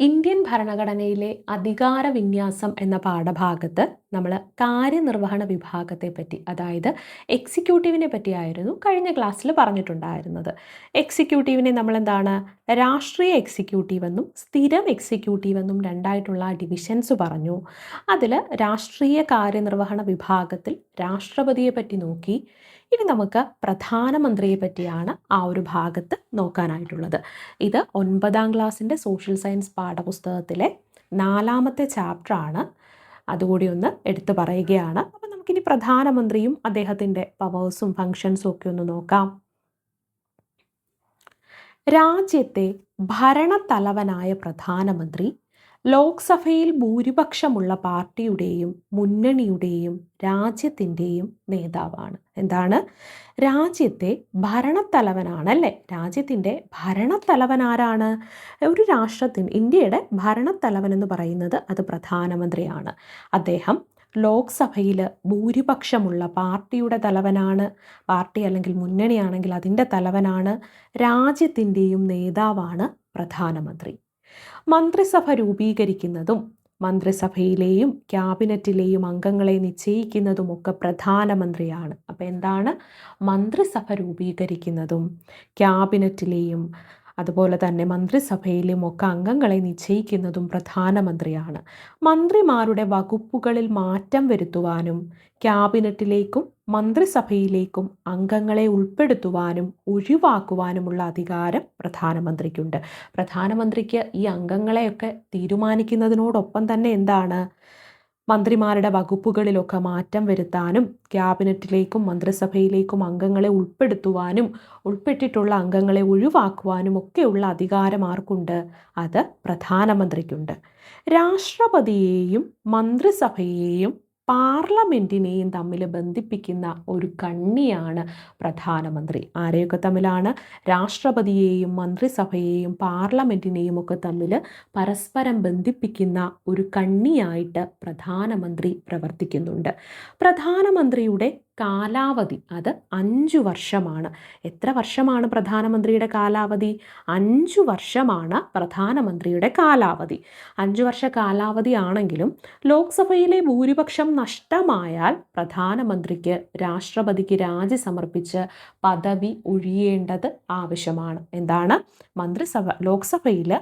Indian ഭരണഘടനയിലെ അധികാര വിന്യാസം എന്ന പാഠഭാഗത്ത് നമ്മൾ കാര്യനിർവഹണ വിഭാഗത്തെ പറ്റി അതായത് എക്സിക്യൂട്ടീവിനെ പറ്റിയായിരുന്നു കഴിഞ്ഞ ക്ലാസ്സിൽ പറഞ്ഞിട്ടുണ്ടായിരുന്നത്. എക്സിക്യൂട്ടീവിനെ നമ്മൾ എന്താണ് രാഷ്ട്രീയ എക്സിക്യൂട്ടീവ് എന്നും സ്ഥിരം എക്സിക്യൂട്ടീവ് എന്നും രണ്ടായിട്ടുള്ള ഡിവിഷൻസ് പറഞ്ഞു. അതിൽ രാഷ്ട്രീയ കാര്യനിർവഹണ വിഭാഗത്തിൽ രാഷ്ട്രപതിയെ പറ്റി നോക്കി. ഇനി നമുക്ക് പ്രധാനമന്ത്രിയെ പറ്റിയാണ് ആ ഒരു ഭാഗത്ത് നോക്കാനായിട്ടുള്ളത്. ഇത് ഒൻപതാം ക്ലാസ്സിന്റെ സോഷ്യൽ സയൻസ് പാഠപുസ്തകത്തിലെ നാലാമത്തെ ചാപ്റ്ററാണ് അതുകൂടി ഒന്ന് എടുത്തു പറയുകയാണ്. അപ്പം നമുക്കിനി പ്രധാനമന്ത്രിയും അദ്ദേഹത്തിന്റെ പവേഴ്സും ഫങ്ഷൻസും ഒക്കെ ഒന്ന് നോക്കാം. രാജ്യത്തെ ഭരണത്തലവനായ പ്രധാനമന്ത്രി ലോക്സഭയിൽ ഭൂരിപക്ഷമുള്ള പാർട്ടിയുടെയും മുന്നണിയുടെയും രാജ്യത്തിന്റെയും നേതാവാണ്. എന്താണ്? രാജ്യത്തെ ഭരണത്തലവനാണ് അല്ലേ രാജ്യത്തിന്റെ ഭരണത്തലവൻ ആരാണ്? ഒരു രാഷ്ട്രത്തിന് ഇന്ത്യയുടെ ഭരണത്തലവൻ എന്ന് പറയുന്നത് അത് പ്രധാനമന്ത്രിയാണ്. അദ്ദേഹം ലോക്സഭയിൽ ഭൂരിപക്ഷമുള്ള പാർട്ടിയുടെ തലവനാണ്. പാർട്ടി അല്ലെങ്കിൽ മുന്നണിയാണെങ്കിൽ അതിന്റെ തലവനാണ്. രാജ്യത്തിന്റെയും നേതാവാണ് പ്രധാനമന്ത്രി. മന്ത്രിസഭ രൂപീകരിക്കുന്നതും മന്ത്രിസഭയിലെയും ക്യാബിനറ്റിലെയും അംഗങ്ങളെ നിശ്ചയിക്കുന്നതുമൊക്കെ പ്രധാനമന്ത്രിയാണ്. അപ്പോൾ എന്താണ്? മന്ത്രിസഭ രൂപീകരിക്കുന്നതും ക്യാബിനറ്റിലെയും അതുപോലെ തന്നെ മന്ത്രിസഭയിലും ഒക്കെ അംഗങ്ങളെ നിശ്ചയിക്കുന്നതും പ്രധാനമന്ത്രിയാണ്. മന്ത്രിമാരുടെ വകുപ്പുകളിൽ മാറ്റം വരുത്തുവാനും ക്യാബിനറ്റിലേക്കും മന്ത്രിസഭയിലേക്കും അംഗങ്ങളെ ഉൾപ്പെടുത്തുവാനും ഒഴിവാക്കുവാനുമുള്ള അധികാരം പ്രധാനമന്ത്രിക്കുണ്ട്. പ്രധാനമന്ത്രിക്ക് ഈ അംഗങ്ങളെയൊക്കെ തീരുമാനിക്കുന്നതിനോടൊപ്പം തന്നെ എന്താണ്? മന്ത്രിമാരുടെ വകുപ്പുകളിലൊക്കെ മാറ്റം വരുത്താനും ക്യാബിനറ്റിലേക്കും മന്ത്രിസഭയിലേക്കും അംഗങ്ങളെ ഉൾപ്പെടുത്തുവാനും ഉൾപ്പെട്ടിട്ടുള്ള അംഗങ്ങളെ ഒഴിവാക്കുവാനും ഒക്കെയുള്ള അധികാരം ആർക്കുണ്ട്? അത് പ്രധാനമന്ത്രിക്കുണ്ട്. രാഷ്ട്രപതിയെയും മന്ത്രിസഭയെയും പാർലമെന്റിനെയും തമ്മിൽ ബന്ധിപ്പിക്കുന്ന ഒരു കണ്ണിയാണ് പ്രധാനമന്ത്രി. ആരെയൊക്കെ തമ്മിലാണ്? രാഷ്ട്രപതിയെയും മന്ത്രിസഭയെയും പാർലമെന്റിനെയും ഒക്കെ തമ്മിൽ പരസ്പരം ബന്ധിപ്പിക്കുന്ന ഒരു കണ്ണിയായിട്ട് പ്രധാനമന്ത്രി പ്രവർത്തിക്കുന്നുണ്ട്. പ്രധാനമന്ത്രിയുടെ കാലാവധി. അത് അഞ്ചു വർഷമാണ്. എത്ര വർഷമാണ് പ്രധാനമന്ത്രിയുടെ കാലാവധി? അഞ്ചു വർഷമാണ് പ്രധാനമന്ത്രിയുടെ കാലാവധി. അഞ്ചു വർഷ കാലാവധി ആണെങ്കിലും ലോക്സഭയിലെ ഭൂരിപക്ഷം നഷ്ടമായാൽ പ്രധാനമന്ത്രിക്ക് രാഷ്ട്രപതിക്ക് രാജി സമർപ്പിച്ച് പദവി ഒഴിയേണ്ടത് ആവശ്യമാണ്. എന്താണ്? മന്ത്രിസഭ ലോക്സഭയിൽ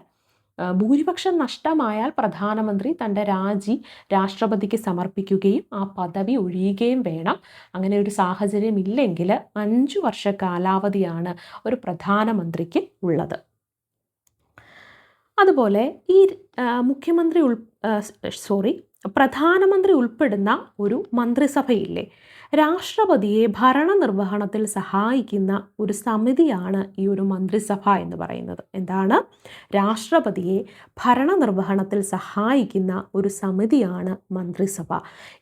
ഭൂരിപക്ഷം നഷ്ടമായാൽ പ്രധാനമന്ത്രി തന്റെ രാജി രാഷ്ട്രപതിക്ക് സമർപ്പിക്കുകയും ആ പദവി ഒഴിയുകയും വേണം. അങ്ങനെ ഒരു സാഹചര്യം ഇല്ലെങ്കിൽ അഞ്ചു വർഷ കാലാവധിയാണ് ഒരു പ്രധാനമന്ത്രിക്ക് ഉള്ളത്. അതുപോലെ ഈ മുഖ്യമന്ത്രി ഉൾ സോറി പ്രധാനമന്ത്രി ഉൾപ്പെടുന്ന ഒരു മന്ത്രിസഭയില്ലേ രാഷ്ട്രപതിയെ ഭരണനിർവഹണത്തിൽ സഹായിക്കുന്ന ഒരു സമിതിയാണ് ഈ ഒരു മന്ത്രിസഭ എന്ന് പറയുന്നത്. എന്താണ്? രാഷ്ട്രപതിയെ ഭരണനിർവഹണത്തിൽ സഹായിക്കുന്ന ഒരു സമിതിയാണ് മന്ത്രിസഭ.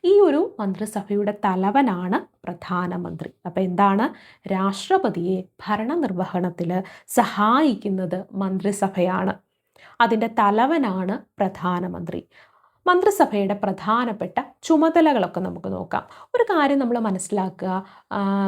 ഈ ഒരു മന്ത്രിസഭയുടെ തലവനാണ് പ്രധാനമന്ത്രി. അപ്പോൾ എന്താണ്? രാഷ്ട്രപതിയെ ഭരണനിർവഹണത്തിൽ സഹായിക്കുന്നത് മന്ത്രിസഭയാണ്. അതിന്റെ തലവനാണ് പ്രധാനമന്ത്രി. മന്ത്രിസഭയുടെ പ്രധാനപ്പെട്ട ചുമതലകളൊക്കെ നമുക്ക് നോക്കാം. ഒരു കാര്യം നമ്മൾ മനസ്സിലാക്കുക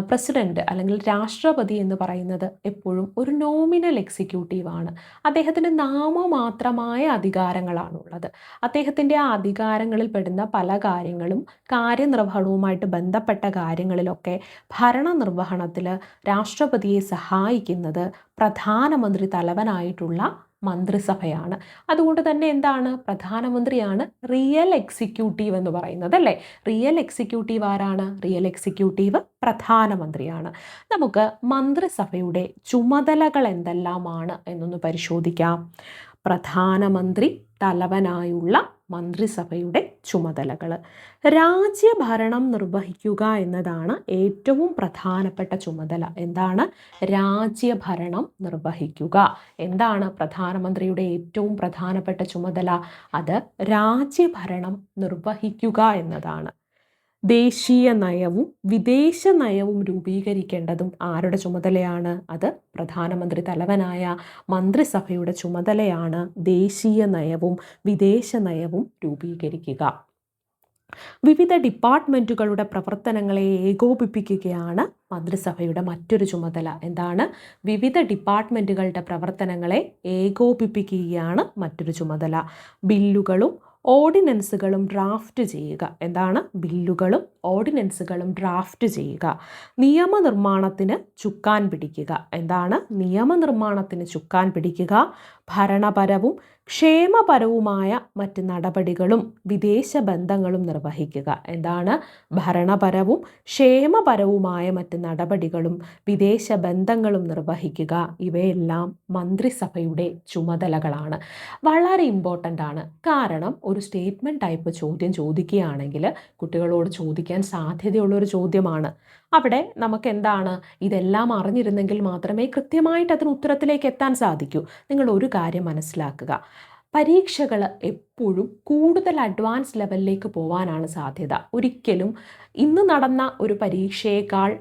പ്രസിഡന്റ് അല്ലെങ്കിൽ രാഷ്ട്രപതി എന്ന് പറയുന്നത് എപ്പോഴും ഒരു നോമിനൽ എക്സിക്യൂട്ടീവാണ് അദ്ദേഹത്തിന് നാമമാത്രമായ അധികാരങ്ങളാണുള്ളത്. അദ്ദേഹത്തിന്റെ ആ അധികാരങ്ങളിൽ പെടുന്ന പല കാര്യങ്ങളും കാര്യനിർവഹണവുമായിട്ട് ബന്ധപ്പെട്ട കാര്യങ്ങളിലൊക്കെ ഭരണനിർവഹണത്തിൽ രാഷ്ട്രപതിയെ സഹായിക്കുന്നത് പ്രധാനമന്ത്രി തലവനായിട്ടുള്ള മന്ത്രിസഭയാണ്. അതുകൊണ്ട് തന്നെ എന്താണ്? പ്രധാനമന്ത്രിയാണ് റിയൽ എക്സിക്യൂട്ടീവ് എന്ന് പറയുന്നത് അല്ലേ? റിയൽ എക്സിക്യൂട്ടീവ് ആരാണ്? റിയൽ എക്സിക്യൂട്ടീവ് പ്രധാനമന്ത്രിയാണ്. നമുക്ക് മന്ത്രിസഭയുടെ ചുമതലകൾ എന്തെല്ലാമാണ് എന്നൊന്ന് പരിശോധിക്കാം. പ്രധാനമന്ത്രി തലവനായുള്ള മന്ത്രിസഭയുടെ ചുമതലകൾ. രാജ്യഭരണം നിർവഹിക്കുക എന്നതാണ് ഏറ്റവും പ്രധാനപ്പെട്ട ചുമതല. എന്താണ്? രാജ്യഭരണം നിർവഹിക്കുക. എന്താണ് പ്രധാനമന്ത്രിയുടെ ഏറ്റവും പ്രധാനപ്പെട്ട ചുമതല? അത് രാജ്യഭരണം നിർവഹിക്കുക എന്നതാണ്. ദേശീയ നയവും വിദേശ നയവും രൂപീകരിക്കേണ്ടതും ആരുടെ ചുമതലയാണ്? അത് പ്രധാനമന്ത്രി തലവനായ മന്ത്രിസഭയുടെ ചുമതലയാണ് ദേശീയ നയവും വിദേശ നയവും രൂപീകരിക്കുക. വിവിധ ഡിപ്പാർട്ട്മെന്റുകളുടെ പ്രവർത്തനങ്ങളെ ഏകോപിപ്പിക്കുകയാണ് മന്ത്രിസഭയുടെ മറ്റൊരു ചുമതല. എന്താണ്? വിവിധ ഡിപ്പാർട്ട്മെന്റുകളുടെ പ്രവർത്തനങ്ങളെ ഏകോപിപ്പിക്കുകയാണ് മറ്റൊരു ചുമതല. ബില്ലുകളും ഓർഡിനൻസുകളും ഡ്രാഫ്റ്റ് ചെയ്യുക. എന്താണ്? ബില്ലുകളും ഓർഡിനൻസുകളും ഡ്രാഫ്റ്റ് ചെയ്യുക. നിയമനിർമ്മാണത്തിന് ചുക്കാൻ പിടിക്കുക. എന്താണ്? നിയമനിർമ്മാണത്തിന് ചുക്കാൻ പിടിക്കുക. ഭരണപരവും ക്ഷേമപരവുമായ മറ്റ് നടപടികളും വിദേശ ബന്ധങ്ങളും നിർവഹിക്കുക. എന്താണ്? ഭരണപരവും ക്ഷേമപരവുമായ മറ്റ് നടപടികളും വിദേശ ബന്ധങ്ങളും നിർവഹിക്കുക. ഇവയെല്ലാം മന്ത്രിസഭയുടെ ചുമതലകളാണ്. വളരെ ഇമ്പോർട്ടന്റ് ആണ്. കാരണം ഒരു സ്റ്റേറ്റ്മെന്റ് ടൈപ്പ് ചോദ്യം ചോദിക്കുകയാണെങ്കിൽ കുട്ടികളോട് ചോദിക്കാൻ സാധ്യതയുള്ളൊരു ചോദ്യമാണ്. അവിടെ നമുക്ക് എന്താണ് ഇതെല്ലാം അറിഞ്ഞിരുന്നെങ്കിൽ മാത്രമേ കൃത്യമായിട്ട് അതിന് ഉത്തരത്തിലേക്ക് എത്താൻ സാധിക്കൂ. നിങ്ങൾ ഒരു കാര്യം മനസ്സിലാക്കുക. പരീക്ഷകൾ എപ്പോഴും കൂടുതൽ അഡ്വാൻസ് ലെവലിലേക്ക് പോകാനാണ് സാധ്യത. ഒരിക്കലും ഇന്ന് നടന്ന ഒരു പരീക്ഷയേക്കാൾ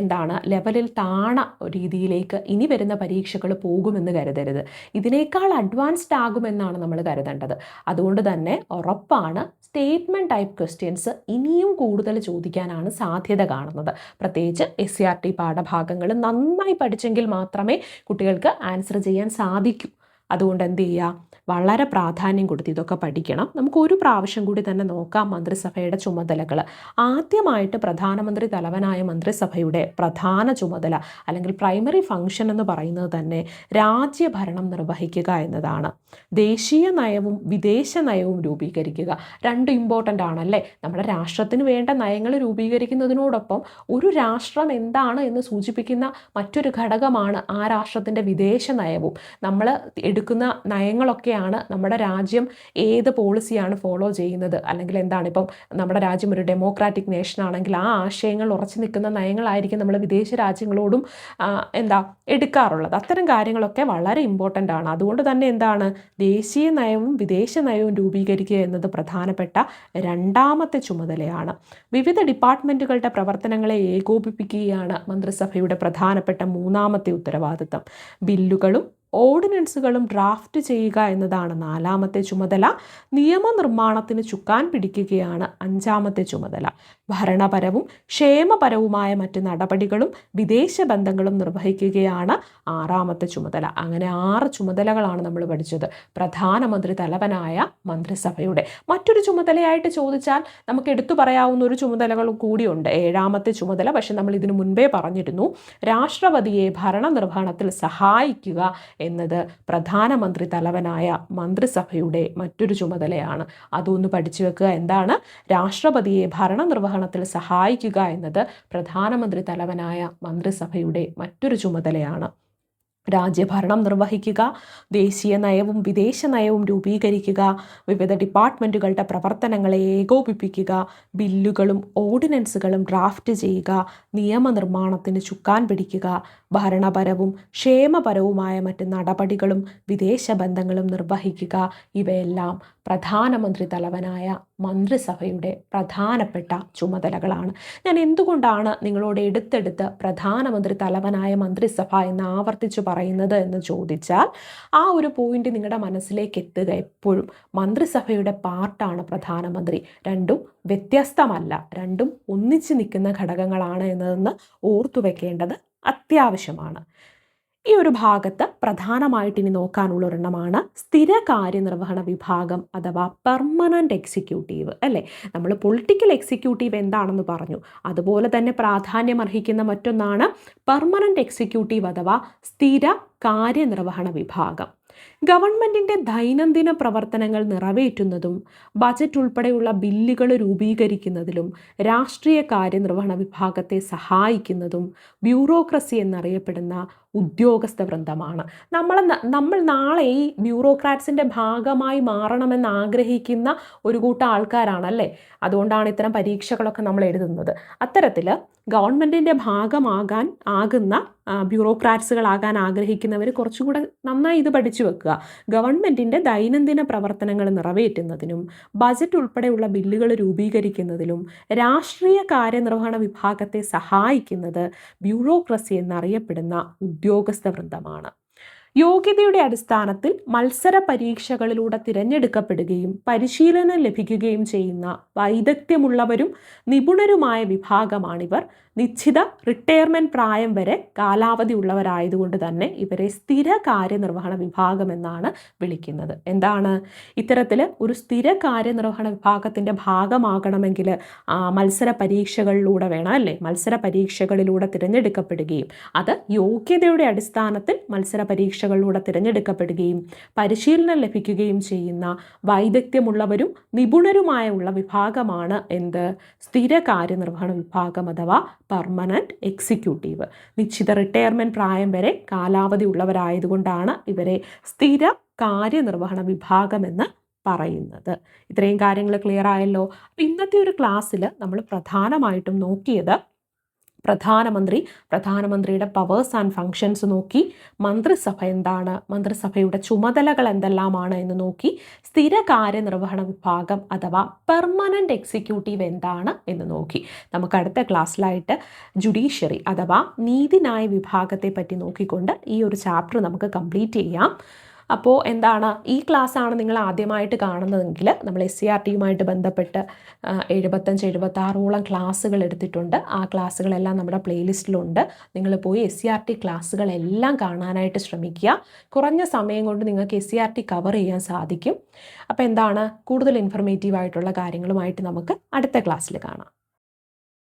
എന്താണ് ലെവലിൽ താണ രീതിയിലേക്ക് ഇനി വരുന്ന പരീക്ഷകൾ പോകുമെന്ന് കരുതരുത്. ഇതിനേക്കാൾ അഡ്വാൻസ്ഡ് ആകുമെന്നാണ് നമ്മൾ കരുതേണ്ടത്. അതുകൊണ്ട് തന്നെ ഉറപ്പാണ് സ്റ്റേറ്റ്മെന്റ് ടൈപ്പ് ക്വസ്റ്റ്യൻസ് ഇനിയും കൂടുതൽ ചോദിക്കാനാണ് സാധ്യത കാണുന്നത്. പ്രത്യേകിച്ച് എസ് സി ആർ ടി പാഠഭാഗങ്ങൾ നന്നായി പഠിച്ചെങ്കിൽ മാത്രമേ കുട്ടികൾക്ക് ആൻസർ ചെയ്യാൻ സാധിക്കൂ. അതുകൊണ്ട് എന്ത് ചെയ്യുക വളരെ പ്രാധാന്യം കൊടുത്ത് ഇതൊക്കെ പഠിക്കണം. നമുക്ക് ഒരു പ്രാവശ്യം കൂടി തന്നെ നോക്കാം മന്ത്രിസഭയുടെ ചുമതലകൾ ആദ്യമായിട്ട് പ്രധാനമന്ത്രി തലവനായ മന്ത്രിസഭയുടെ പ്രധാന ചുമതല അല്ലെങ്കിൽ പ്രൈമറി ഫംഗ്ഷൻ എന്ന് പറയുന്നത് തന്നെ രാജ്യഭരണം നിർവഹിക്കുക എന്നതാണ്. ദേശീയ നയവും വിദേശ നയവും രൂപീകരിക്കുക. രണ്ട് ഇമ്പോർട്ടന്റ് ആണല്ലേ? നമ്മുടെ രാഷ്ട്രത്തിന് വേണ്ട നയങ്ങൾ രൂപീകരിക്കുന്നതിനോടൊപ്പം ഒരു രാഷ്ട്രം എന്താണ് എന്ന് സൂചിപ്പിക്കുന്ന മറ്റൊരു ഘടകമാണ് ആ രാഷ്ട്രത്തിന്റെ വിദേശ നയവും. നമ്മൾ എടുക്കുന്ന നയങ്ങളൊക്കെയാണ് നമ്മുടെ രാജ്യം ഏത് പോളിസിയാണ് ഫോളോ ചെയ്യുന്നത്. അല്ലെങ്കിൽ എന്താണ് ഇപ്പം നമ്മുടെ രാജ്യം ഒരു ഡെമോക്രാറ്റിക് നേഷൻ ആണെങ്കിൽ ആ ആശയങ്ങൾ ഉറച്ചു നിൽക്കുന്ന നയങ്ങളായിരിക്കും നമ്മൾ വിദേശ രാജ്യങ്ങളോടും എന്താ എടുക്കാറുള്ളത്. അത്തരം കാര്യങ്ങളൊക്കെ വളരെ ഇമ്പോർട്ടന്റ് ആണ്. അതുകൊണ്ട് തന്നെ എന്താണ് ദേശീയ നയവും വിദേശ നയവും രൂപീകരിക്കുക എന്നത് പ്രധാനപ്പെട്ട രണ്ടാമത്തെ ചുമതലയാണ്. വിവിധ ഡിപ്പാർട്ട്മെന്റുകളുടെ പ്രവർത്തനങ്ങളെ ഏകോപിപ്പിക്കുകയാണ് മന്ത്രിസഭയുടെ പ്രധാനപ്പെട്ട മൂന്നാമത്തെ ഉത്തരവാദിത്തം. ബില്ലുകളും ഓർഡിനൻസുകളും ഡ്രാഫ്റ്റ് ചെയ്യുക എന്നതാണ് നാലാമത്തെ ചുമതല. നിയമനിർമ്മാണത്തിന് ചുക്കാൻ പിടിക്കുകയാണ് അഞ്ചാമത്തെ ചുമതല. ഭരണപരവും ക്ഷേമപരവുമായ മറ്റ് നടപടികളും വിദേശ ബന്ധങ്ങളും നിർവഹിക്കുകയാണ് ആറാമത്തെ ചുമതല. അങ്ങനെ ആറ് ചുമതലകളാണ് നമ്മൾ പഠിച്ചത്. പ്രധാനമന്ത്രി തലവനായ മന്ത്രിസഭയുടെ. മറ്റൊരു ചുമതലയായിട്ട് ചോദിച്ചാൽ നമുക്ക് എടുത്തു പറയാവുന്ന ഒരു ചുമതലകൾ കൂടിയുണ്ട് ഏഴാമത്തെ ചുമതല പക്ഷെ നമ്മൾ ഇതിനു മുൻപേ പറഞ്ഞിരുന്നു. രാഷ്ട്രപതിയെ ഭരണനിർവഹണത്തിൽ സഹായിക്കുക എന്നത് പ്രധാനമന്ത്രി തലവനായ മന്ത്രിസഭയുടെ മറ്റൊരു ചുമതലയാണ്. അതൊന്ന് പഠിച്ചു വെക്കുക. എന്താണ്? രാഷ്ട്രപതിയെ ഭരണനിർവഹണത്തിൽ സഹായിക്കുക എന്നത് പ്രധാനമന്ത്രി തലവനായ മന്ത്രിസഭയുടെ മറ്റൊരു ചുമതലയാണ്. രാജ്യഭരണം നിർവഹിക്കുക ദേശീയ നയവും വിദേശ നയവും രൂപീകരിക്കുക വിവിധ ഡിപ്പാർട്ട്മെന്റുകളുടെ പ്രവർത്തനങ്ങളെ ഏകോപിപ്പിക്കുക ബില്ലുകളും ഓർഡിനൻസുകളും ഡ്രാഫ്റ്റ് ചെയ്യുക നിയമനിർമ്മാണത്തിന് ചുക്കാൻ പിടിക്കുക ഭരണപരവും ക്ഷേമപരവുമായ മറ്റ് നടപടികളും വിദേശ ബന്ധങ്ങളും നിർവഹിക്കുക. ഇവയെല്ലാം പ്രധാനമന്ത്രി തലവനായ മന്ത്രിസഭയുടെ പ്രധാനപ്പെട്ട ചുമതലകളാണ്. ഞാൻ എന്തുകൊണ്ടാണ് നിങ്ങളോട് എടുത്തെടുത്ത് പ്രധാനമന്ത്രി തലവനായ മന്ത്രിസഭ എന്ന് ആവർത്തിച്ചു പറയുന്നത്? എന്ന് ചോദിച്ചാൽ ആ ഒരു പോയിന്റ് നിങ്ങളുടെ മനസ്സിലേക്ക് എത്തുക എപ്പോഴും മന്ത്രിസഭയുടെ പാർട്ടാണ് പ്രധാനമന്ത്രി. രണ്ടും വ്യത്യസ്തമല്ല. രണ്ടും ഒന്നിച്ച് നിൽക്കുന്ന ഘടകങ്ങളാണ് എന്നതെന്ന് ഓർത്തു വെക്കേണ്ടത് അത്യാവശ്യമാണ്. ഈ ഒരു ഭാഗത്ത് പ്രധാനമായിട്ട് ഇനി നോക്കാനുള്ള ഒരെണ്ണമാണ് സ്ഥിര കാര്യനിർവഹണ വിഭാഗം അഥവാ പെർമനന്റ് എക്സിക്യൂട്ടീവ് അല്ലേ? നമ്മൾ പൊളിറ്റിക്കൽ എക്സിക്യൂട്ടീവ് എന്താണെന്ന് പറഞ്ഞു. അതുപോലെ തന്നെ പ്രാധാന്യം അർഹിക്കുന്ന മറ്റൊന്നാണ് പെർമനന്റ് എക്സിക്യൂട്ടീവ് അഥവാ സ്ഥിര കാര്യനിർവഹണ വിഭാഗം. ഗവൺമെന്റിന്റെ ദൈനംദിന പ്രവർത്തനങ്ങൾ നിറവേറ്റുന്നതും ബജറ്റ് ഉൾപ്പെടെയുള്ള ബില്ലുകൾ രൂപീകരിക്കുന്നതിലും രാഷ്ട്രീയ കാര്യനിർവഹണ വിഭാഗത്തെ സഹായിക്കുന്നതും ബ്യൂറോക്രസി എന്നറിയപ്പെടുന്ന ഉദ്യോഗസ്ഥ വൃന്ദമാണ്. നമ്മൾ നമ്മൾ നാളെ ഈ ബ്യൂറോക്രാറ്റ്സിന്റെ ഭാഗമായി മാറണമെന്ന് ആഗ്രഹിക്കുന്ന ഒരു കൂട്ടം ആൾക്കാരാണല്ലേ? അതുകൊണ്ടാണ് ഇത്തരം പരീക്ഷകളൊക്കെ നമ്മൾ എഴുതുന്നത്. അത്തരത്തിൽ ഗവൺമെന്റിന്റെ ഭാഗമാകാൻ ആകുന്ന ബ്യൂറോക്രാറ്റ്സുകളാകാൻ ആഗ്രഹിക്കുന്നവർ കുറച്ചുകൂടെ നന്നായി ഇത് പഠിച്ചു വെക്കുക. ഗവൺമെന്റിന്റെ ദൈനംദിന പ്രവർത്തനങ്ങൾ നിറവേറ്റുന്നതിനും ബജറ്റ് ഉൾപ്പെടെയുള്ള ബില്ലുകൾ രൂപീകരിക്കുന്നതിലും രാഷ്ട്രീയ കാര്യനിർവഹണ വിഭാഗത്തെ സഹായിക്കുന്നത് ബ്യൂറോക്രസി എന്നറിയപ്പെടുന്ന ഉദ്യോഗസ്ഥ വൃന്ദമാണ്. യോഗ്യതയുടെ അടിസ്ഥാനത്തിൽ മത്സര പരീക്ഷകളിലൂടെ തിരഞ്ഞെടുക്കപ്പെടുകയും പരിശീലനം ലഭിക്കുകയും ചെയ്യുന്ന വൈദഗ്ധ്യമുള്ളവരും നിപുണരുമായ വിഭാഗമാണിവർ. നിശ്ചിത റിട്ടയർമെന്റ് പ്രായം വരെ കാലാവധി ഉള്ളവരായതുകൊണ്ട് തന്നെ ഇവരെ സ്ഥിര കാര്യനിർവഹണ വിഭാഗം എന്നാണ് വിളിക്കുന്നത്. എന്താണ്? ഇത്തരത്തിൽ ഒരു സ്ഥിര കാര്യനിർവഹണ വിഭാഗത്തിന്റെ ഭാഗമാകണമെങ്കിൽ മത്സര പരീക്ഷകളിലൂടെ വേണം അല്ലേ? മത്സര പരീക്ഷകളിലൂടെ തിരഞ്ഞെടുക്കപ്പെടുകയും അത് യോഗ്യതയുടെ അടിസ്ഥാനത്തിൽ മത്സര പരീക്ഷകളിലൂടെ തിരഞ്ഞെടുക്കപ്പെടുകയും പരിശീലനം ലഭിക്കുകയും ചെയ്യുന്ന വൈദഗ്ധ്യമുള്ളവരും നിപുണരുമായ ഉള്ള വിഭാഗമാണ് എന്ത്? സ്ഥിര കാര്യനിർവഹണ വിഭാഗം അഥവാ പെർമനന്റ് എക്സിക്യൂട്ടീവ്. നിശ്ചിത റിട്ടയർമെന്റ് പ്രായം വരെ കാലാവധി ഉള്ളവരായതുകൊണ്ടാണ് ഇവരെ സ്ഥിര കാര്യനിർവഹണ വിഭാഗമെന്ന് പറയുന്നത്. ഇത്രയും കാര്യങ്ങൾ ക്ലിയർ ആയല്ലോ. ഇന്നത്തെ ഒരു ക്ലാസ്സിൽ നമ്മൾ പ്രധാനമായിട്ടും നോക്കിയത് പ്രധാനമന്ത്രി പ്രധാനമന്ത്രിയുടെ പവേഴ്സ് ആൻഡ് ഫങ്ഷൻസ് നോക്കി മന്ത്രിസഭ എന്താണ് മന്ത്രിസഭയുടെ ചുമതലകൾ എന്തെല്ലാമാണ് എന്ന് നോക്കി സ്ഥിര കാര്യനിർവഹണ വിഭാഗം അഥവാ പെർമനന്റ് എക്സിക്യൂട്ടീവ് എന്താണ് എന്ന് നോക്കി. നമുക്ക് അടുത്ത ക്ലാസ്സിലായിട്ട് ജുഡീഷ്യറി അഥവാ നീതിന്യായ വിഭാഗത്തെ പറ്റി നോക്കിക്കൊണ്ട് ഈ ഒരു ചാപ്റ്റർ നമുക്ക് കംപ്ലീറ്റ് ചെയ്യാം. അപ്പോൾ എന്താണ്? ഈ ക്ലാസ്സാണ് നിങ്ങൾ ആദ്യമായിട്ട് കാണുന്നതെങ്കിൽ നമ്മൾ എസ് സി ആർ ടിയുമായിട്ട് ബന്ധപ്പെട്ട് എഴുപത്തഞ്ച് എഴുപത്താറോളം ക്ലാസ്സുകൾ എടുത്തിട്ടുണ്ട്. ആ ക്ലാസ്സുകളെല്ലാം നമ്മുടെ പ്ലേലിസ്റ്റിലുണ്ട്. നിങ്ങൾ പോയി എസ് സി ആർ ടി ക്ലാസ്സുകളെല്ലാം കാണാനായിട്ട് ശ്രമിക്കുക. കുറഞ്ഞ സമയം കൊണ്ട് നിങ്ങൾക്ക് S C R T cover ചെയ്യാൻ സാധിക്കും. അപ്പോൾ എന്താണ്? കൂടുതൽ ഇൻഫർമേറ്റീവ് ആയിട്ടുള്ള കാര്യങ്ങളുമായിട്ട് നമുക്ക് അടുത്ത ക്ലാസ്സിൽ കാണാം.